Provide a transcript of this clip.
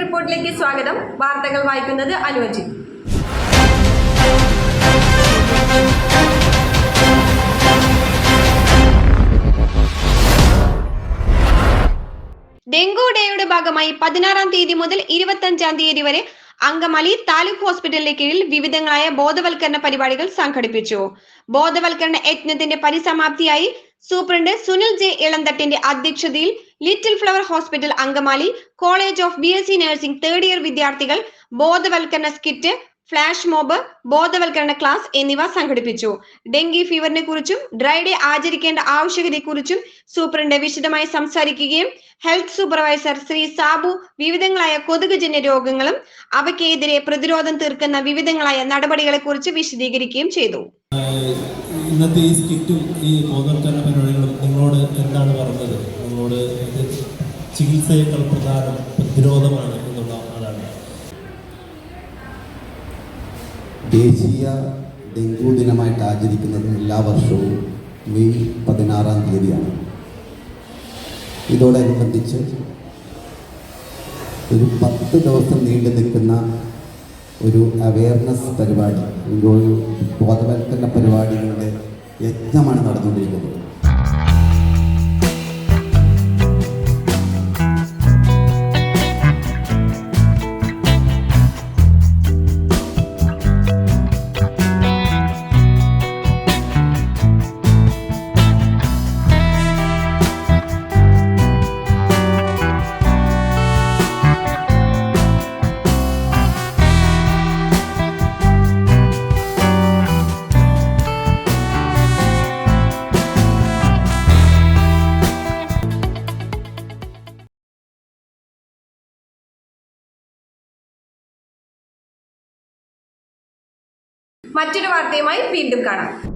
റിപ്പോർട്ടിലേക്ക് സ്വാഗതം. വാർത്തകൾ വായിക്കുന്നത് അനുവജി ഡെങ്കു ഡേയുടെ ഭാഗമായി പതിനാറാം തീയതി മുതൽ ഇരുപത്തഞ്ചാം തീയതി വരെ അങ്കമാലി താലൂക്ക് ഹോസ്പിറ്റലിന്റെ കീഴിൽ വിവിധങ്ങളായ ബോധവൽക്കരണ പരിപാടികൾ സംഘടിപ്പിച്ചു. ബോധവൽക്കരണ യജ്ഞത്തിന്റെ പരിസമാപ്തിയായി സൂപ്രണ്ട് സുനിൽ ജെ ഇളന്തട്ടിന്റെ അധ്യക്ഷതയിൽ little flower hospital Angamaly. College of B S C nursing third year വിദ്യാർത്ഥികൾ ബോധവൽക്കരണ സ്കിറ്റ് ഫ്ലാഷ് മോബ് ബോധവൽക്കരണ ക്ലാസ് എന്നിവ സംഘടിപ്പിച്ചു. ഡെങ്കി ഫീവറിനെ കുറിച്ചും ഡ്രൈ ഡേ ആചരിക്കേണ്ട ആവശ്യകതയെക്കുറിച്ചും സൂപ്രണ്ട് വിശദമായി സംസാരിക്കുകയും ഹെൽത്ത് സൂപ്പർവൈസർ ശ്രീ സാബു വിവിധങ്ങളായ കൊതുകുജന്യ രോഗങ്ങളും അവയ്ക്കെതിരെ പ്രതിരോധം തീർക്കുന്ന വിവിധങ്ങളായ നടപടികളെക്കുറിച്ച് വിശദീകരിക്കുകയും ചെയ്തു. ഇന്നത്തെ ഈ സ്കിറ്റും ഈ ബോധവൽക്കരണ പരിപാടികളും നിങ്ങളോട് എന്താണ് പറഞ്ഞത്? നമ്മളോട് ഇത് ചികിത്സയേക്കാൾ പ്രധാനം പ്രതിരോധമാണ് എന്നുള്ള അതാണ് ദേശീയ ഡെങ്കു ദിനമായിട്ട് ആചരിക്കുന്നത് എല്ലാ വർഷവും മെയ് പതിനാറാം തീയതിയാണ്. ഇതോടനുബന്ധിച്ച് ഒരു പത്ത് ദിവസം നീണ്ടു നിൽക്കുന്ന ഒരു അവയർനെസ് പരിപാടി ഒരു ബോധവൽക്കരണ പരിപാടികളുടെ യജ്ഞമാണ് നടന്നുകൊണ്ടിരിക്കുന്നത്. മറ്റൊരു വാർത്തയുമായി വീണ്ടും കാണാം